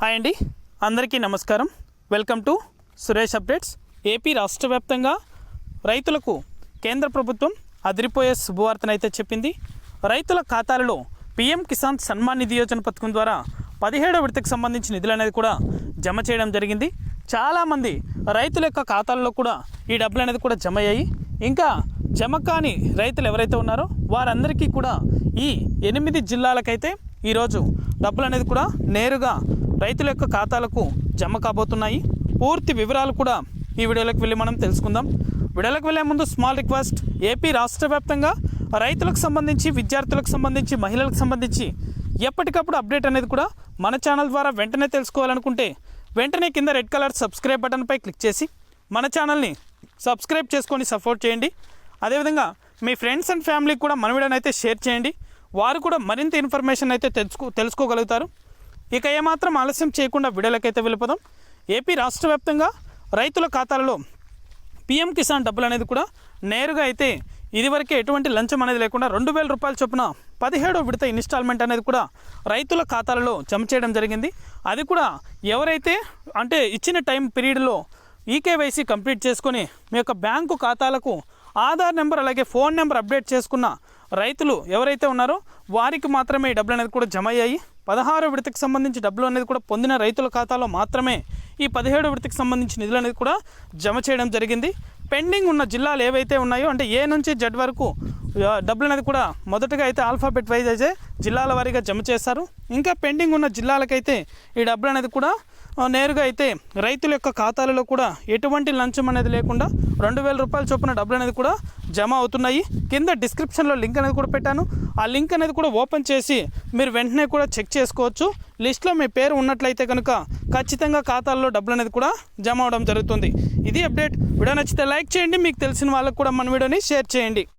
Hi అండి. అందరికీ నమస్కారం. Welcome to Suresh updates. AP రాష్ట్ర వ్యాప్తంగా రైతులకు కేంద్ర ప్రభుత్వం అదిరిపోయే శుభవార్తనైతే చెప్పింది. రైతుల ఖాతాలలో పీఎం కిసాన్ సన్మాన్ నిధి యోజన పథకం ద్వారా పదిహేడో విడతకు సంబంధించిన నిధులు అనేది కూడా జమ చేయడం జరిగింది. చాలామంది రైతుల యొక్క ఖాతాల్లో కూడా ఈ డబ్బులు అనేది కూడా జమ అయ్యాయి. ఇంకా జమ కాని రైతులు ఎవరైతే ఉన్నారో వారందరికీ కూడా ఈ ఎనిమిది జిల్లాలకైతే ఈరోజు డబ్బులు అనేది కూడా నేరుగా రైతుల యొక్క ఖాతాలకు జమ కాబోతున్నాయి. పూర్తి వివరాలు కూడా ఈ వీడియోలోకి వెళ్ళి మనం తెలుసుకుందాం. వీడియోలకు వెళ్ళే ముందు స్మాల్ రిక్వెస్ట్ ఏపీ రాష్ట్ర వ్యాప్తంగా రైతులకు సంబంధించి విద్యార్థులకు సంబంధించి మహిళలకు సంబంధించి ఎప్పటికప్పుడు అప్డేట్ అనేది కూడా మన ఛానల్ ద్వారా వెంటనే తెలుసుకోవాలనుకుంటే వెంటనే కింద రెడ్ కలర్ సబ్స్క్రైబ్ బటన్పై క్లిక్ చేసి మన ఛానల్ని సబ్స్క్రైబ్ చేసుకొని సపోర్ట్ చేయండి. అదేవిధంగా మీ ఫ్రెండ్స్ అండ్ ఫ్యామిలీకి కూడా మన వీడియోని అయితే షేర్ చేయండి. వారు కూడా మరింత ఇన్ఫర్మేషన్ అయితే తెలుసుకో తెలుసుకోగలుగుతారు. ఇక ఏమాత్రం ఆలస్యం చేయకుండా విడుదలకైతే వెళ్ళిపోదాం. ఏపీ రాష్ట్ర వ్యాప్తంగా రైతుల ఖాతాలలో పీఎం కిసాన్ డబ్బులు అనేది కూడా నేరుగా అయితే ఇదివరకే ఎటువంటి లంచం అనేది లేకుండా రెండు వేల రూపాయల చొప్పున పదిహేడో విడత ఇన్స్టాల్మెంట్ అనేది కూడా రైతుల ఖాతాలలో జమ చేయడం జరిగింది. అది కూడా ఎవరైతే అంటే ఇచ్చిన టైం పీరియడ్లో ఈకేవైసీ కంప్లీట్ చేసుకొని మీ యొక్క బ్యాంకు ఖాతాలకు ఆధార్ నెంబర్ అలాగే ఫోన్ నెంబర్ అప్డేట్ చేసుకున్న రైతులు ఎవరైతే ఉన్నారో వారికి మాత్రమే ఈ డబ్బులు అనేది కూడా జమ అయ్యాయి. పదహారు విడతకు సంబంధించి డబ్బులు అనేది కూడా పొందిన రైతుల ఖాతాలో మాత్రమే ఈ పదిహేడు విడతకు సంబంధించి నిధులు అనేది కూడా జమ చేయడం జరిగింది. పెండింగ్ ఉన్న జిల్లాలు ఏవైతే ఉన్నాయో అంటే ఏ నుంచి జడ్ వరకు డబ్బులు అనేది కూడా మొదటగా అయితే ఆల్ఫాబెట్ వైజ్ అయితే జిల్లాల వారీగా జమ చేస్తారు ఇంకా పెండింగ్ ఉన్న జిల్లాలకైతే ఈ డబ్బులు అనేది కూడా నేరుగా అయితే రైతుల యొక్క ఖాతాలలో కూడా ఎటువంటి లంచం అనేది లేకుండా రెండు వేల రూపాయల చొప్పున డబ్బులు అనేది కూడా జమ అవుతున్నాయి. కింద డిస్క్రిప్షన్లో లింక్ అనేది కూడా పెట్టాను. ఆ లింక్ అనేది కూడా ఓపెన్ చేసి మీరు వెంటనే కూడా చెక్ చేసుకోవచ్చు. లిస్ట్లో మీ పేరు ఉన్నట్లయితే కనుక ఖచ్చితంగా ఖాతాల్లో డబ్బులు అనేది కూడా జమ అవడం జరుగుతుంది. ఇది అప్డేట్. వీడియో నచ్చితే లైక్ చేయండి. మీకు తెలిసిన వాళ్ళకు కూడా మన వీడియోని షేర్ చేయండి.